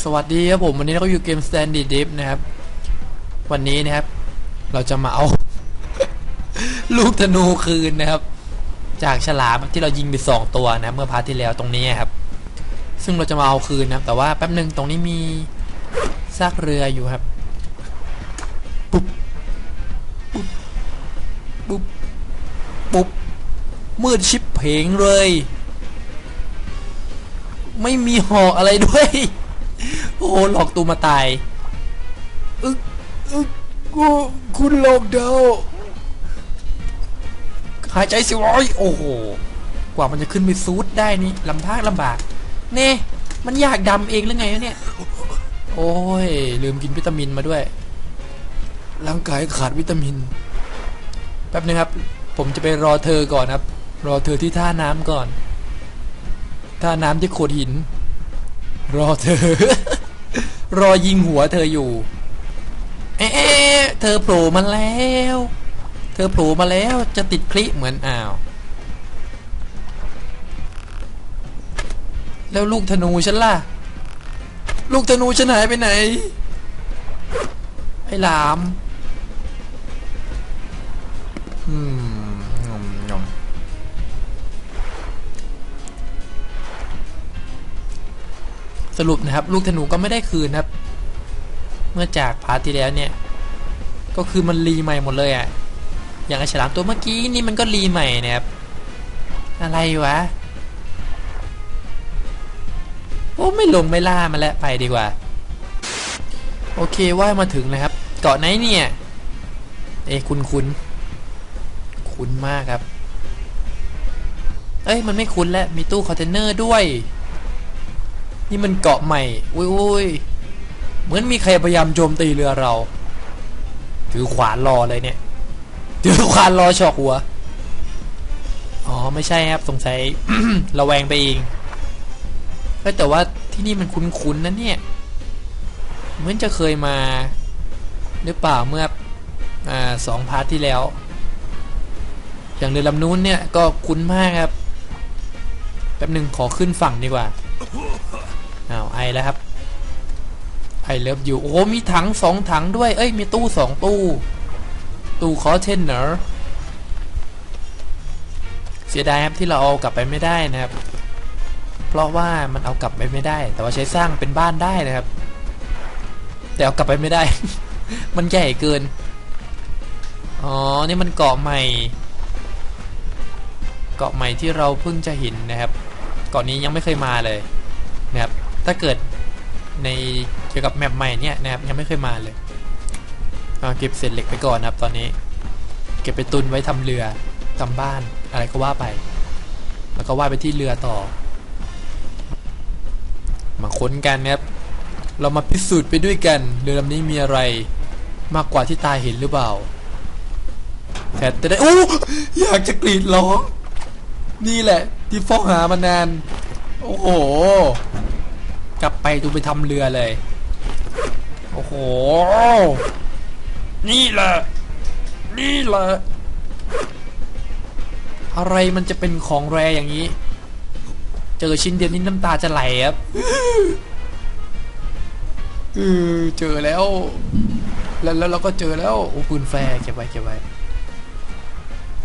สวัสดีครับผมวันนี้เราก็อยู่เกม Standy Dip นะครับ วันนี้นะครับ เราจะมาเอา ลูกธนูคืนนะครับ จากฉลามที่เรายิงไปสองตัวนะเมื่อพาร์ทที่แล้วตรงนี้ครับ ซึ่งเราจะมาเอาคืนนะครับ แต่ว่าแป๊บหนึ่งตรงนี้มีซากเรืออยู่ครับปุ๊บปุ๊บปุ๊บปุ๊บมืดชิบเพงเลย ไม่มีหอกอะไรด้วย โอ้โหหลอกตูมาตายอึกอึกกูคุณหลอกเดาหายใจสิวอยโอ้โห กว่ามันจะขึ้นไปซูดได้นี่ลำพากลำบาก เน่มันอยากดำเองหรือไงวะเนี่ย โอ้ย ลืมกินวิตามินมาด้วย ร่างกายขาดวิตามิน แป๊บนึงครับ ผมจะไปรอเธอก่อนครับ รอเธอที่ท่าน้ำก่อน ท่าน้ำที่โขดหิน รอเธอ รอยิงหัวเธออยู่ เอ๊ะเธอโผล่มาแล้ว เธอโผล่มาแล้วจะติดคลิเหมือนอ้าว แล้วลูกธนูฉันล่ะ ลูกธนูฉันหายไปไหน ไอ้หลาม อืม รุปนะครับ ลูกธนูก็ไม่ได้คืนครับ เมื่อจากพาร์ทที่แล้วเนี่ย ก็คือมันรีใหม่หมดเลยอะ่ะ อย่างไอฉลามตัวเมื่อกี้นี่มันก็รีใหม่นะครับ อะไรวะ โอ้ไม่ลงไม่ล่ามาแล้วไปดีกว่า โอเคว่ายมาถึงนะครับ เกาะไหนเนี่ย เอ้คุณคุณคุ้นมากครับ เอ้ย มันไม่คุ้นแล้ว มีตู้คอนเทนเนอร์ด้วย นี่มันเกาะใหม่อุ้ยอุ้ยเหมือนมีใครพยายามโจมตีเรือเรา ถือขวานรอเลยเนี่ย ถือขวานรอชอกหัว อ๋อไม่ใช่ครับสงสัยระแวงไปเองเฮ้ยแต่ว่าที่นี่มันคุ้นๆนะเนี่ย เหมือนจะเคยมาหรือเปล่าเมื่ออ่าสองพาร์ทที่แล้ว อย่างเรือลำนู้นเนี่ยก็คุ้นมากครับแป๊บหนึ่งขอขึ้นฝั่งดีกว่า อ้าวไอแล้วครับไอเลิฟอยู่โอ้มีถังสองถังด้วย เอ้ย มีตู้สองตู้ ตู้คอเทนเนอร์เสียดายครับที่เราเอากลับไปไม่ได้นะครับ เพราะว่ามันเอากลับไปไม่ได้ แต่ว่าใช้สร้างเป็นบ้านได้นะครับ แต่เอากลับไปไม่ได้ มันใหญ่เกิน อ๋อ นี่มันเกาะใหม่ เกาะใหม่ที่เราเพิ่งจะเห็นนะครับ เกาะนี้ยังไม่เคยมาเลยนะครับ ถ้าเกิดในเกี่ยวกับแมปใหม่เนี่ยนะครับยังไม่เคยมาเลยเอาเก็บเศษเหล็กไปก่อนนะครับ ตอนนี้ เก็บไปตุนไว้ทำเรือทำบ้านอะไรก็ว่าไป แล้วก็ว่าไปที่เรือต่อ มาค้นกันนะครับเรามาพิสูจน์ไปด้วยกัน เรือลำนี้มีอะไรมากกว่าที่ตาเห็นหรือเปล่าแทแต่ได้โอ้อยากจะกรีดร้อง นี่แหละ ที่ฟ้องหามานาน โอ้โห กลับไปดูไปทำเรือเลย โอ้โห นี่แหละ นี่แหละ อะไรมันจะเป็นของแรอย่างนี้ เจอชิ้นเดียวนี้น้ำตาจะไหลครับเออเจอแล้ว แล้วแล้วเราก็เจอแล้วโอ้ปืนแฟร์เก็บไว้เก็บไว้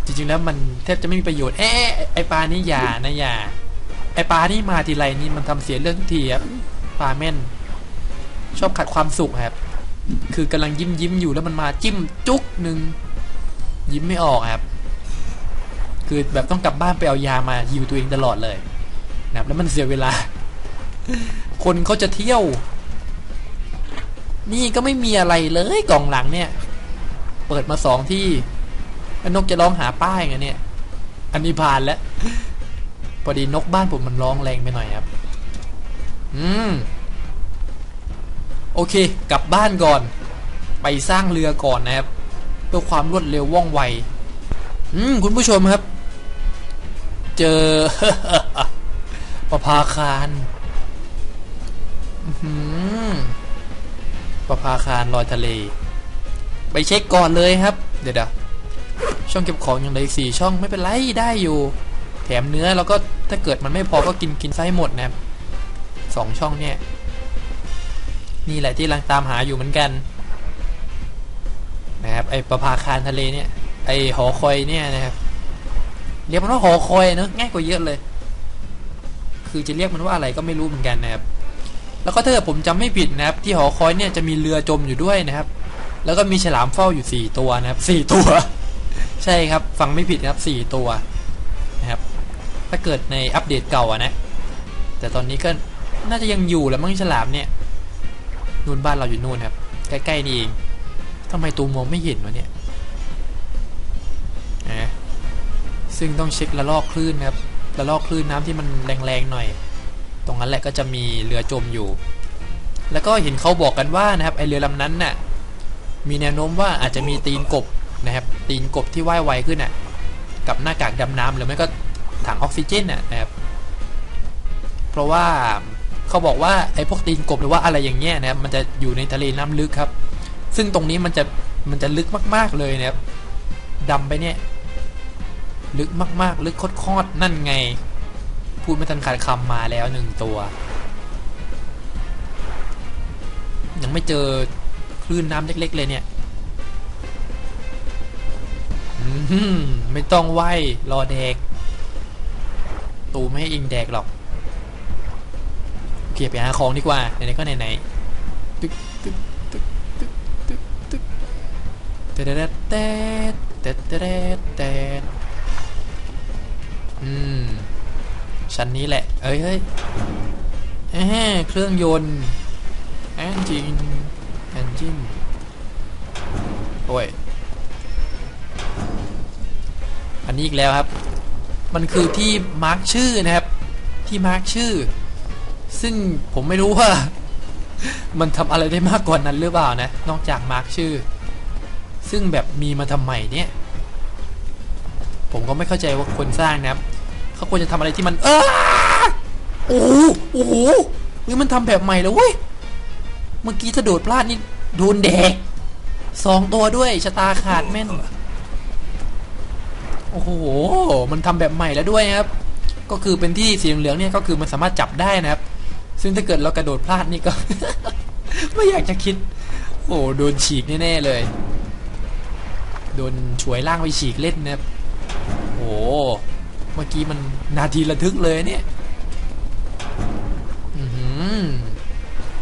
จริงๆแล้วมันแทบจะไม่มีประโยชน์เอ๊ะไอปลานี่อย่านะอย่า ไอปลานี่มาทีไรนี่มันทำเสียเรื่องทีครับปลาแม่น ชอบขัดความสุขครับ คือกำลังยิ้มยิ้มอยู่แล้วมันมาจิ้มจุกหนึ่งยิ้มไม่ออกครับ คือแบบต้องกลับบ้านไปเอายามาฮิวตัวเองตลอดเลยนะครับ แล้วมันเสียเวลา คนเขาจะเที่ยว นี่ก็ไม่มีอะไรเลยกล่องหลังเนี่ย เปิดมาสองที่นกจะร้องหาป้ายไงเนี่ย อันนี้ผ่านแล้ว พอดีนกบ้านผมมันร้องแรงไปหน่อยครับ อืม โอเค กลับบ้านก่อน ไปสร้างเรือก่อนนะครับเพื่อความรวดเร็วว่องไว อืม คุณผู้ชมครับ เจอประภาคารอื้อหือประภาคารลอยทะเล ไปเช็คก่อนเลยครับ เดี๋ยวดะช่องเก็บของอย่างไรสี่ช่องไม่เป็นไรได้อยู่ แถมเนื้อแล้วก็ถ้าเกิดมันไม่พอก็กินกินไส้หมดนะครับสองช่องเนี่ย นี่แหละที่ลังตามหาอยู่เหมือนกันนะครับไอประภาคารทะเลเนี่ยไอหอคอยเนี่ยนะครับเรียกมันว่าหอคอยเนอะง่ายกว่าเยอะเลย คือจะเรียกมันว่าอะไรก็ไม่รู้เหมือนกันนะครับ แล้วก็ถ้าเกิดผมจำไม่ผิดนะครับ ที่หอคอยเนี่ยจะมีเรือจมอยู่ด้วยนะครับ แล้วก็มีฉลามเฝ้าอยู่สี่ตัวนะครับสี่ตัว ใช่ครับ ฟังไม่ผิดนะครับสี่ตัว ถ้าเกิดในอัปเดตเก่าอะนะ แต่ตอนนี้ก็น่าจะยังอยู่แล้วมั้งฉลามเนี่ยนู่นบ้านเราอยู่นู่นครับ ใกล้ๆนี่เองทำไมตูมองไม่เห็นวะเนี่ยนะซึ่งต้องเช็คระลอกคลื่นครับระลอกคลื่นน้ำที่มันแรงๆหน่อย ตรงนั้นแหละก็จะมีเรือจมอยู่ แล้วก็เห็นเขาบอกกันว่านะครับไอเรือลำนั้นน่ะมีแนวโน้มว่าอาจจะมีตีนกบนะครับตีนกบที่ว่ายไวขึ้นน่ะกับหน้ากากดำน้ำหรือไม่ก็ ถังออกซิเจนน่ะนะครับ เพราะว่าเขาบอกว่าไอ้พวกตีนกบหรือว่าอะไรอย่างเงี้ยนะครับมันจะอยู่ในทะเลน้ำลึกครับ ซึ่งตรงนี้มันจะมันจะลึกมากๆเลยนะครับดำไปเนี่ย ลึกมากๆ ลึกโคตรๆนั่นไง พูดไม่ทันขาดคำมาแล้วหนึ่งตัว ยังไม่เจอคลื่นน้ำเล็ก ๆ เลยเนี่ยไม่ต้องไหวรอแดก ตูไม่ให้อิงแดกหรอกโอเคไปหาของดีกว่าไหนๆก็ไหนๆตึ๊กตึ๊กตึ๊กตึ๊กตึ๊กตึ๊กเตะเตะเตะเตะเตะเตะอืมชั้นนี้แหละ เอ้ยเฮ้ยเครื่องยนต์แอนจินแอนจินโอ้ย อันนี้อีกแล้วครับ มันคือที่มาร์กชื่อนะครับ ที่มาร์กชื่อ ซึ่งผมไม่รู้ว่า มันทำอะไรได้มากกว่านั้นหรือเปล่านะ นอกจากมาร์กชื่อ ซึ่งแบบมีมาทำไมเนี่ย ผมก็ไม่เข้าใจว่าคนสร้างนะครับ เขาควรจะทำอะไรที่มัน เออโอ้โหโอ้โหนี่มันทำแบบใหม่แล้วเว้ย เมื่อกี้ถ้าโดดพลาดนี่โดนแดกสองตัวด้วยชะตาขาดแม่น อ้โห มันทำแบบใหม่แล้วด้วยนะครับ ก็คือเป็นที่สีเหลืองเนี่ยก็คือมันสามารถจับได้นะครับ ซึ่งถ้าเกิดเรากระโดดพลาดนี่ก็ ไม่อยากจะคิด โอ้โดนฉีกแน่ๆเลย โดนฉวยล่างไปฉีกเล่นนะครับโอ้เมื่อกี้มันนาทีระทึกเลยเนี่ย อือหือ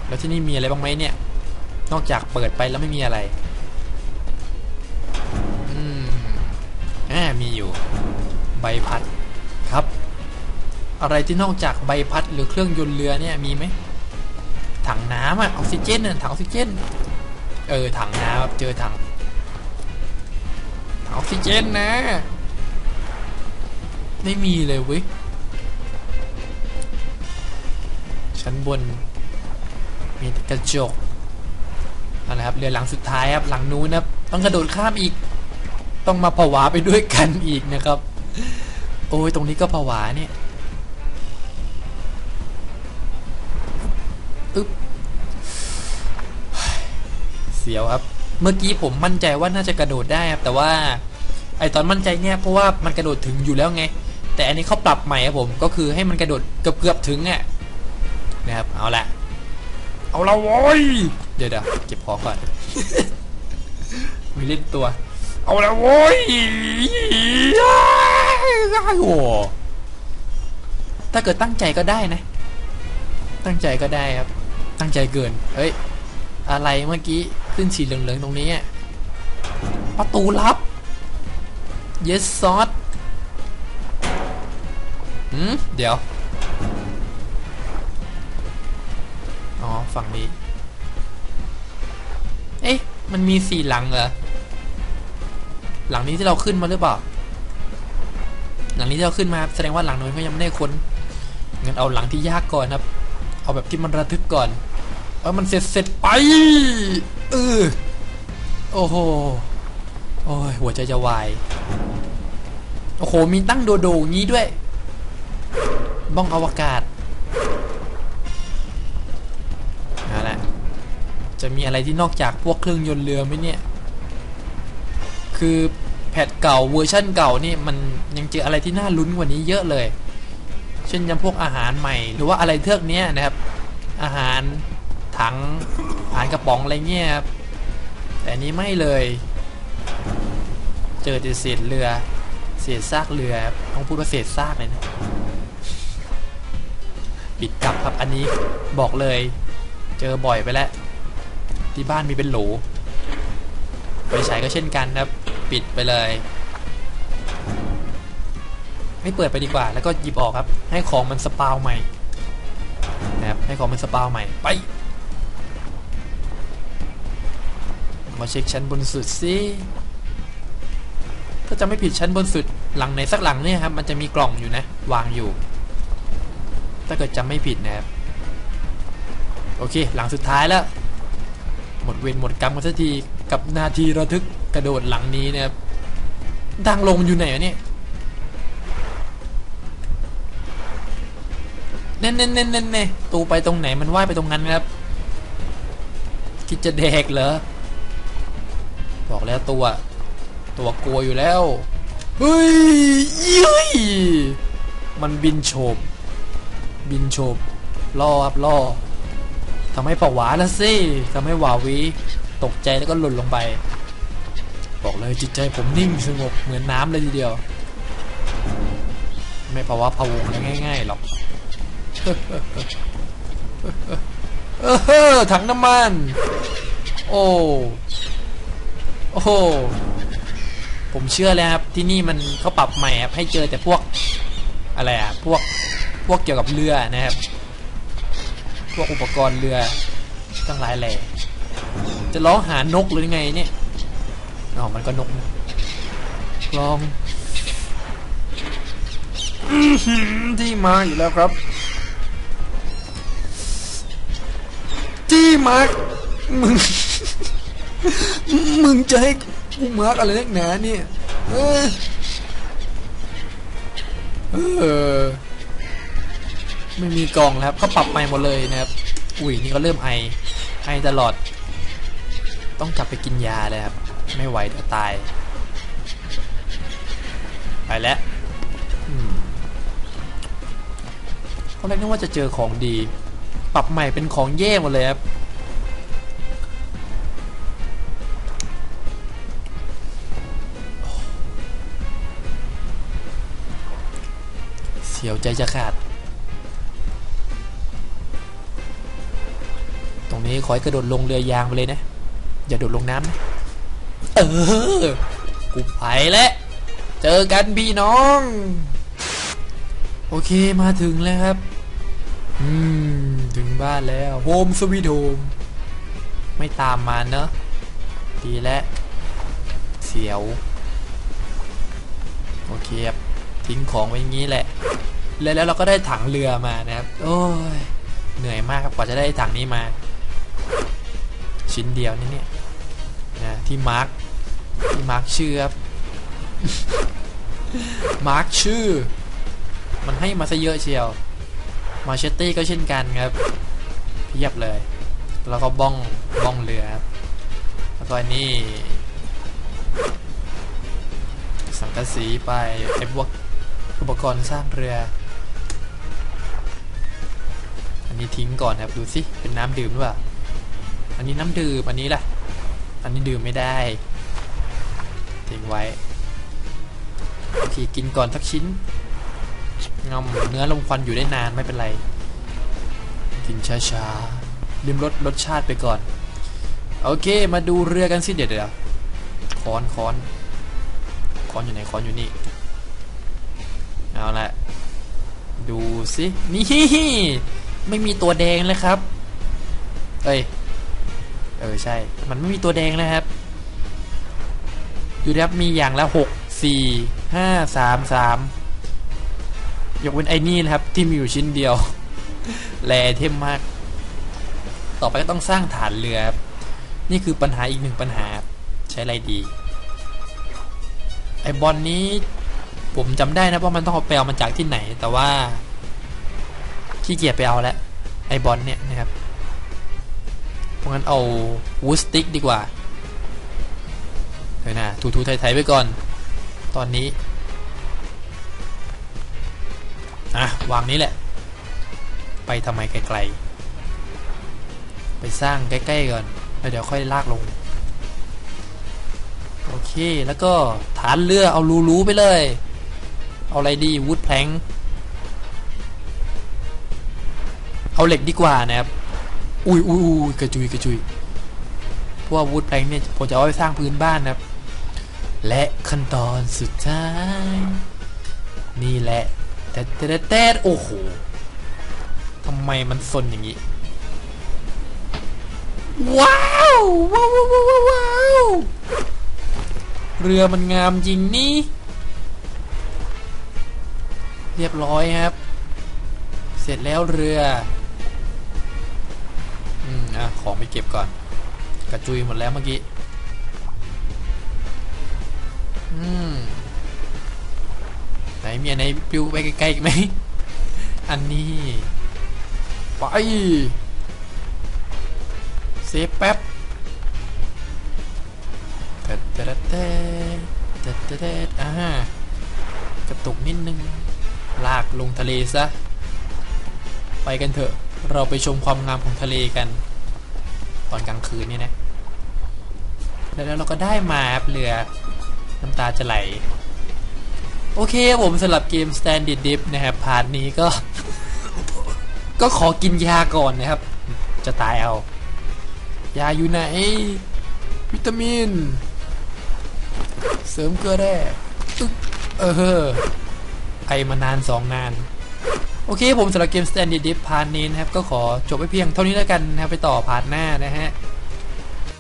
แล้วที่นี่มีอะไรบ้างไหมเนี่ย นอกจากเปิดไปแล้วไม่มีอะไร อ่ามีอยู่ ใบพัดครับ อะไรที่นอกจากใบพัดหรือเครื่องยนต์เรือเนี่ยมีไหมถังน้ำอะออกซิเจนน่ะถังออกซิเจน เออถังน้ำเจอถังออกซิเจนนะ ไม่มีเลยเว้ยชั้นบน มีกระจกเอาละครับเรือหลังสุดท้ายครับหลังนู้นนะครับต้องกระโดดข้ามอีก ต้องมาผวาไปด้วยกันอีกนะครับ โอ้ยตรงนี้ก็ผวาเนี่ยอึ๊บเสียวครับ เมื่อกี้ผมมั่นใจว่าน่าจะกระโดดได้ครับ แต่ว่า ไอตอนมั่นใจเนี่ยเพราะว่ามันกระโดดถึงอยู่แล้วไง แต่อันนี้เขาปรับใหม่ครับผม ก็คือให้มันกระโดดเกือบเกือบถึงอะนะครับ เอาละเอาละโว้ยเดี๋ยวเดี๋ยวเก็บของก่อนมีเล่นตัว เอาละโว้ยโอ้ถ้าเกิดตั้งใจก็ได้นะ ตั้งใจก็ได้ครับ ตั้งใจเกิน เฮ้ย อะไรเมื่อกี้ขึ้นสีเหลืองๆตรงนี้ ประตูลับ yes ซอสหืมเดี๋ยว อ๋อ ฝั่งนี้ เอ๊ะ มันมีสี่หลังเหรอ หลังนี้ที่เราขึ้นมาหรือเปล่า หลังนี้ที่เราขึ้นมาแสดงว่าหลังนู้นก็ยังไม่ได้ค้นงั้นเอาหลังที่ยากก่อนครับ เอาแบบที่มันระทึกก่อนเอามันเสร็จเสร็จไปเออโอ้โหโอ้ยหัวใจจะวายโอ้โหมีตั้งโดโดงี้ด้วย บ้องอวกาศนั่นแหละจะมีอะไรที่นอกจากพวกเครื่องยนต์เรือไหมเนี่ย คือแพทเก่าเวอร์ชั่นเก่านี่มันยังเจออะไรที่น่าลุ้นกว่านี้เยอะเลย เช่นยังพวกอาหารใหม่ หรือว่าอะไรเทือกเนี้ยนะครับ อาหารถังอาหารกระป๋องอะไรเงี้ยครับแต่นี้ไม่เลย เจอแต่เศษเรือ เศษซากเรือต้องพูดว่าเศษซากเลยนะปิดกลับครับอันนี้บอกเลย เจอบ่อยไปแล้ว ที่บ้านมีเป็นโหลไปใช้ก็เช่นกันครับ ปิดไปเลยไม่เปิดไปดีกว่า แล้วก็หยิบออกครับ ให้ของมันสปาวใหม่นะครับให้ของมันสปาวใหม่ไป มาเช็คชั้นบนสุดสิถ้าจะไม่ผิดชั้นบนสุดหลังไหนสักหลังเนี่ยครับมันจะมีกล่องอยู่นะ วางอยู่ ถ้าเกิดจำไม่ผิดนะครับโอเค หลังสุดท้ายแล้ว หมดเวรหมดกรรมกันสักทีกับนาทีระทึก กระโดดหลังนี้นะครับทางลงอยู่ไหนวะเนี่ยเน่นเน่นเน่นเน่นเน่ตูไปตรงไหนมันว่ายไปตรงนั้นครับคิดจะแดกเหรอบอกแล้วตัว ตัวกลัวอยู่แล้วเฮ้ยยุ้ยมันบินโฉบบินโฉบล่อครับล่อทำให้ผวาแล้วสิทำให้หวาวีตกใจแล้วก็หล่นลงไป บอกเลยจิตใจผมนิ่งสงบเหมือนน้ำเลยทีเดียว ไม่ภาวะพะวงอะง่ายๆหรอกเออถังน้ำมัน โอ้โอ้โหผมเชื่อเลยครับที่นี่มันเขาปรับใหม่ครับให้เจอแต่พวกอะไรอะพวกพวกเกี่ยวกับเรือนะครับ พวกอุปกรณ์เรือตั้งหลายแหล่จะร้องหานกหรือไงเนี่ย อ๋อมันก็นกนะลองที่มาอยู่แล้วครับ ที่มาร์กมึง มึงจะให้กูมาร์กอะไรนักหนาเนี่ยเออเออไม่มีกล่องแล้วครับเขาปรับใหม่หมดเลยนะครับ อุ้ยนี่ก็เริ่มไอไอตลอด ต้องจับไปกินยาเลยครับ ไม่ไหวเดี๋ยวตาย ไปแล้วอืมเขาแรกนึกว่าจะเจอของดี ปรับใหม่เป็นของแย่หมดเลยครับเสียวใจจะขาด ตรงนี้ขอให้กระโดดลงเรือยางไปเลยนะ อย่าโดดลงน้ำนะ เออ กูไปแล้ว เจอกันพี่น้อง โอเคมาถึงแล้วครับ อืม ถึงบ้านแล้วโฮมสวีทโฮมไม่ตามมาเนอะดีแล้ว เสียว โอเคครับทิ้งของไว้อย่างนี้แหละแล้วแล้วเราก็ได้ถังเรือมานะครับ โอ้ย เหนื่อยมากครับกว่าจะได้ถังนี้มา ชิ้นเดียวนี่เนี่ย ที่มาร์คที่มาร์คชื่อครับมาร์คชื่อ มันให้มาซะเยอะเชียวมาเชตตี้ก็เช่นกันครับเพียบเลย แล้วก็บ้องบ้องเรือครับแล้วก็อันนี้สังกะสีไปไอ้พวกอุปกรณ์สร้างเรือ อันนี้ทิ้งก่อนครับดูสิเป็นน้ำดื่มหรือเปล่าอันนี้น้ำดื่มอันนี้แหละ อันนี้ดื่มไม่ได้ทิ้งไว้โอเคกินก่อนสักชิ้นงอมเนื้อลมควันอยู่ได้นานไม่เป็นไร กินช้าๆลืมรสรสชาติไปก่อน โอเค มาดูเรือกันสิเดี๋ยวเดี๋ยวค้อนค้อนค้อนอยู่ไหนค้อนอยู่นี่ เอาละดูสินี่ไม่มีตัวแดงเลยครับ เอ้ย เออใช่ มันไม่มีตัวแดงเลยครับ ดูนะครับมีอย่างละหกสี่ห้าสามสามยกเว้นไอ้นี่นะครับ ที่มีอยู่ชิ้นเดียวแลเทมมาก ต่อไปก็ต้องสร้างฐานเรือครับนี่คือปัญหาอีกหนึ่งปัญหาใช้อะไรดี ไอบอลนี้ผมจำได้นะว่ามันต้องเอาไปเอามาจากที่ไหน แต่ว่าขี้เกียจไปเอาแล้วไอบอลเนี่ยนะครับ ราะงั้นเอาวูดสติ๊กดีกว่าเดี๋ยวนะถูๆไทยๆไว้ก่อน ตอนนี้อะวางนี้แหละ ไปทำไมไกลๆ ไปสร้างใกล้ๆก่อนแล้วเดี๋ยวค่อยลากลง โอเค แล้วก็ฐานเรือเอารูๆไปเลย เอาอะไรดีวูดแพลงเอาเหล็กดีกว่านะครับ อุ้ยอุ้ยอุ้ยกระจุยกระจุยพว่าวูดแพลงเนี่ยผมจะเอาไปสร้างพื้นบ้านนะครับ และขั้นตอนสุดท้าย นี่แหละแต่แต่แต่โอ้โหทำไมมันซนอย่างนี้ ว้าวว้าวว้าวว้าวเรือมันงามจริงนี่ เรียบร้อยครับ เสร็จแล้วเรือ อะของไปเก็บก่อน กระจุยหมดแล้วเมื่อกี้ อืมไหนมีอันไหนปลิวไปไกลๆอีกไหม อันนี้ ไป เซฟแป๊บเตะเตะเตะเตะเตะเตะอ่ากระตุกนิดนึง ลากลงทะเลซะ ไปกันเถอะ เราไปชมความงามของทะเลกัน ตอนกลางคืนนี่นะ แล้วเราก็ได้มาเรือน้ำตาจะไหล โอเคผมสำหรับเกม Standard Dip นะครับพาร์ทนี้ก็ ก็ขอกินยาก่อนนะครับ จะตายเอา ยาอยู่ไหน วิตามิน เสริมเกลือแร่เออไอมานานสองนาน โอเคผมสำหรับเกม Standard Dip พาร์ทนี้นะครับ ก็ขอจบไปเพียงเท่านี้แล้วกันนะครับ ไปต่อพาร์ทหน้านะฮะ